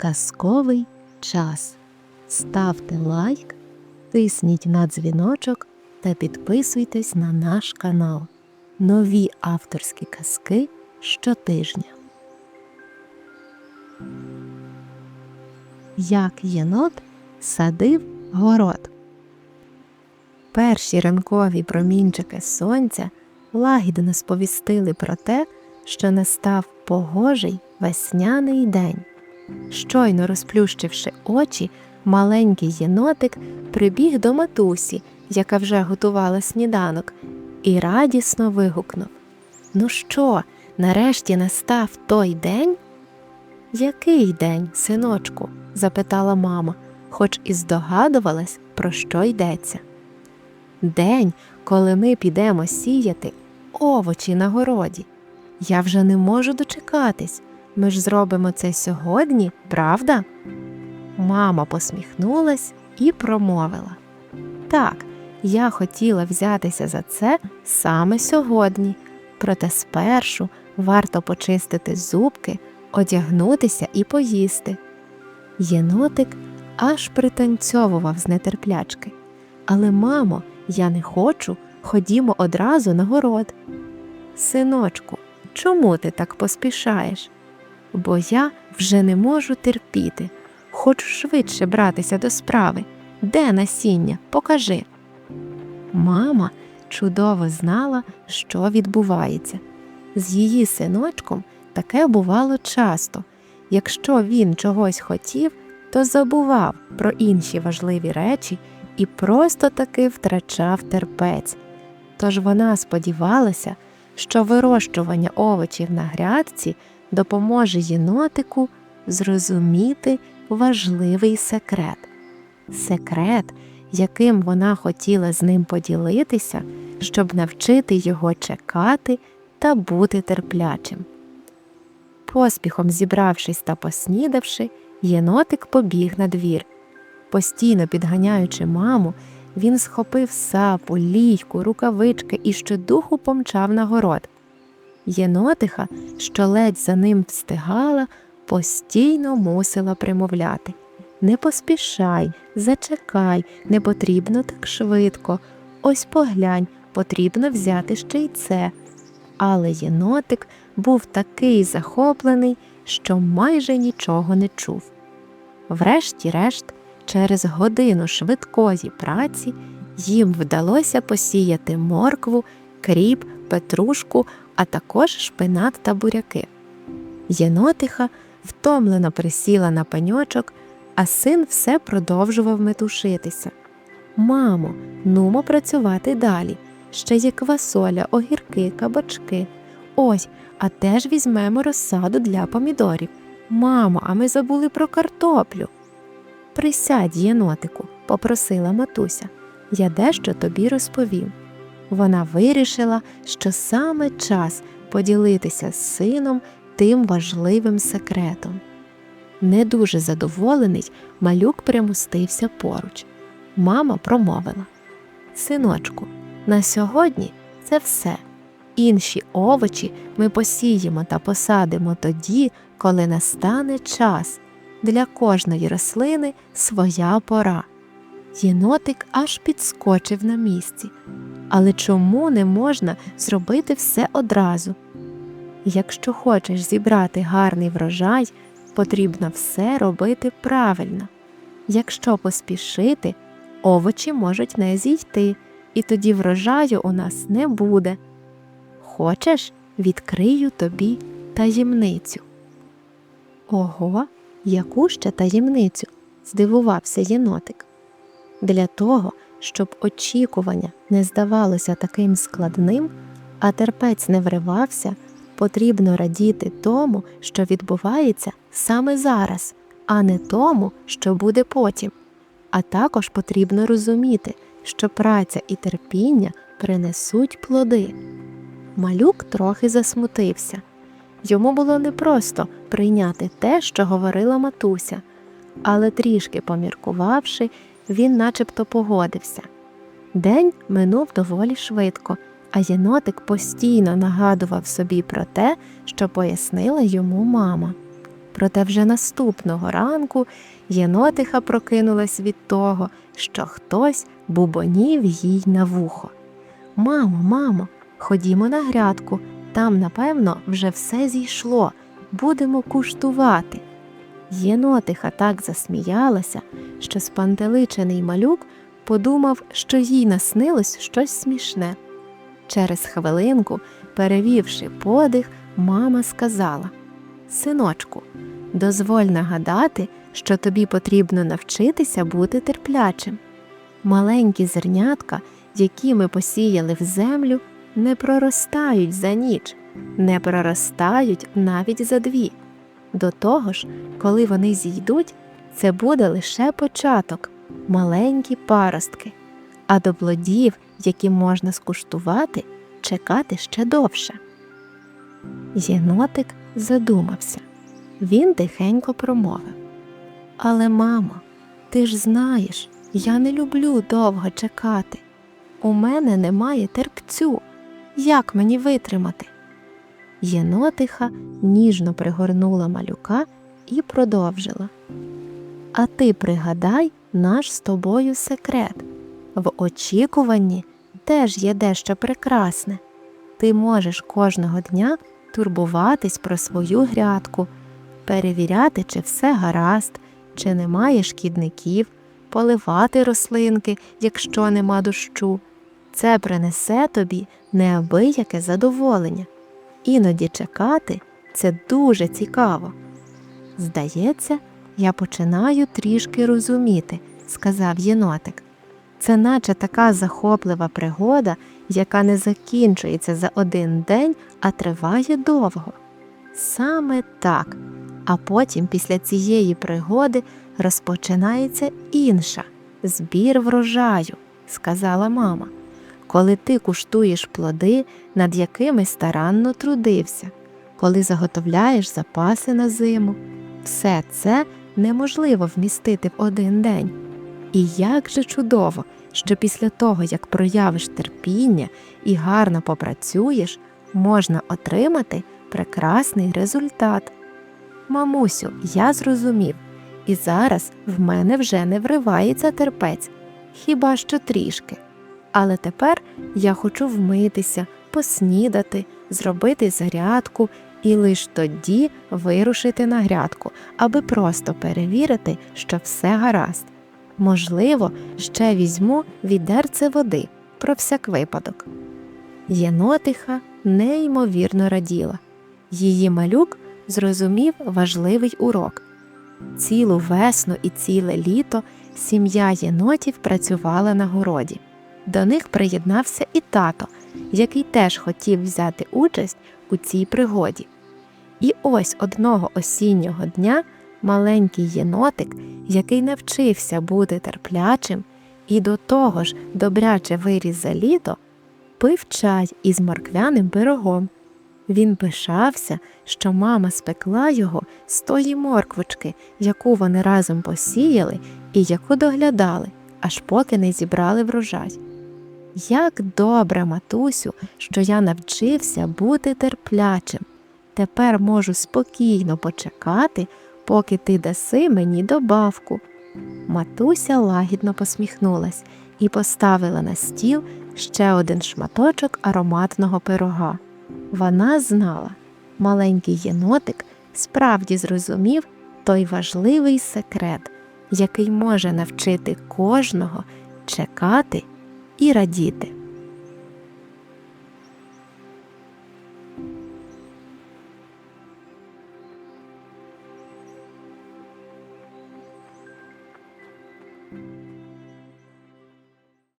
Казковий час. Ставте лайк, тисніть на дзвіночок та підписуйтесь на наш канал. Нові авторські казки щотижня. Як єнот садив город. Перші ранкові промінчики сонця лагідно сповістили про те, що настав погожий весняний день. Щойно розплющивши очі, маленький єнотик прибіг до матусі, яка вже готувала сніданок, і радісно вигукнув Ну що, нарешті настав той день? Який день, синочку? запитала мама, хоч і здогадувалась, про що йдеться. День, коли ми підемо сіяти овочі на городі. Я вже не можу дочекатись. Ми ж зробимо це сьогодні, правда? Мама посміхнулась і промовила Так, я хотіла взятися за це саме сьогодні, проте спершу варто почистити зубки, одягнутися і поїсти. Єнотик аж пританцьовував з нетерплячки. Але, мамо, я не хочу, ходімо одразу на город. Синочку, чому ти так поспішаєш? Бо я вже не можу терпіти. Хочу швидше братися до справи. Де насіння? Покажи. Мама чудово знала, що відбувається. З її синочком таке бувало часто. Якщо він чогось хотів, то забував про інші важливі речі і просто таки втрачав терпець. Тож вона сподівалася, що вирощування овочів на грядці допоможе єнотику зрозуміти важливий секрет. Секрет, яким вона хотіла з ним поділитися, щоб навчити його чекати та бути терплячим. Поспіхом зібравшись та поснідавши, єнотик побіг на двір. Постійно підганяючи маму, він схопив сапу, лійку, рукавички і щодуху помчав на город. Єнотиха, що ледь за ним встигала, постійно мусила примовляти Не поспішай, зачекай, не потрібно так швидко. Ось поглянь, потрібно взяти ще й це. Але єнотик був такий захоплений, що майже нічого не чув. Врешті-решт, через годину швидкої праці їм вдалося посіяти моркву, кріп, петрушку, а також шпинат та буряки. Єнотиха втомлено присіла на пеньочок, а син все продовжував метушитися. Мамо, нумо працювати далі. Ще є квасоля, огірки, кабачки. Ось, а теж візьмемо розсаду для помідорів. Мамо, а ми забули про картоплю. Присядь, єнотику, попросила матуся. Я дещо тобі розповім. Вона вирішила, що саме час поділитися з сином тим важливим секретом. Не дуже задоволений, малюк примостився поруч. Мама промовила Синочку, на сьогодні це все. Інші овочі ми посіємо та посадимо тоді, коли настане час. Для кожної рослини своя пора. Єнотик аж підскочив на місці. Але чому не можна зробити все одразу? Якщо хочеш зібрати гарний врожай, потрібно все робити правильно. Якщо поспішити, овочі можуть не зійти, і тоді врожаю у нас не буде. Хочеш, відкрию тобі таємницю. Ого, яку ще таємницю? здивувався єнотик. Для того, щоб очікування не здавалося таким складним, а терпець не вривався, потрібно радіти тому, що відбувається саме зараз, а не тому, що буде потім. А також потрібно розуміти, що праця і терпіння принесуть плоди. Малюк трохи засмутився. Йому було непросто прийняти те, що говорила матуся, але трішки поміркувавши, він начебто погодився. День минув доволі швидко, а єнотик постійно нагадував собі про те, що пояснила йому мама. Проте вже наступного ранку єнотиха прокинулась від того, що хтось бубонів їй на вухо. Мамо, мамо, ходімо на грядку, там, напевно, вже все зійшло, будемо куштувати. Єнотиха так засміялася, що спантеличений малюк подумав, що їй наснилось щось смішне. Через хвилинку, перевівши подих, мама сказала Синочку, дозволь нагадати, що тобі потрібно навчитися бути терплячим. Маленькі зернятка, які ми посіяли в землю, не проростають за ніч, не проростають навіть за дві. До того ж, коли вони зійдуть, це буде лише початок, маленькі паростки, а до плодів, які можна скуштувати, чекати ще довше. Єнотик задумався. Він тихенько промовив. Але, мамо, ти ж знаєш, я не люблю довго чекати. У мене немає терпцю. Як мені витримати? Єнотиха ніжно пригорнула малюка і продовжила. А ти пригадай наш з тобою секрет. В очікуванні теж є дещо прекрасне. Ти можеш кожного дня турбуватись про свою грядку, перевіряти, чи все гаразд, чи немає шкідників, поливати рослинки, якщо нема дощу. Це принесе тобі неабияке задоволення. Іноді чекати це дуже цікаво. Здається, я починаю трішки розуміти, сказав єнотик. Це наче така захоплива пригода, яка не закінчується за один день, а триває довго. Саме так. А потім після цієї пригоди розпочинається інша збір врожаю, сказала мама, коли ти куштуєш плоди, над якими старанно трудився, коли заготовляєш запаси на зиму. Все це неможливо вмістити в один день. І як же чудово, що після того, як проявиш терпіння і гарно попрацюєш, можна отримати прекрасний результат. Мамусю, я зрозумів, і зараз в мене вже не вривається терпець, хіба що трішки. Але тепер я хочу вмитися, поснідати, зробити зарядку і лиш тоді вирушити на грядку, аби просто перевірити, що все гаразд. Можливо, ще візьму відерце води про всяк випадок. Єнотиха неймовірно раділа. Її малюк зрозумів важливий урок. Цілу весну і ціле літо сім'я єнотів працювала на городі. До них приєднався і тато, який теж хотів взяти участь у цій пригоді. І ось одного осіннього дня маленький єнотик, який навчився бути терплячим і до того ж добряче виріс за літо, пив чай із морквяним пирогом. Він пишався, що мама спекла його з тої морквочки, яку вони разом посіяли і яку доглядали, аж поки не зібрали врожай. Як добре, матусю, що я навчився бути терплячим. Тепер можу спокійно почекати, поки ти даси мені добавку. Матуся лагідно посміхнулась і поставила на стіл ще один шматочок ароматного пирога. Вона знала, маленький єнотик справді зрозумів той важливий секрет, який може навчити кожного чекати і радіти.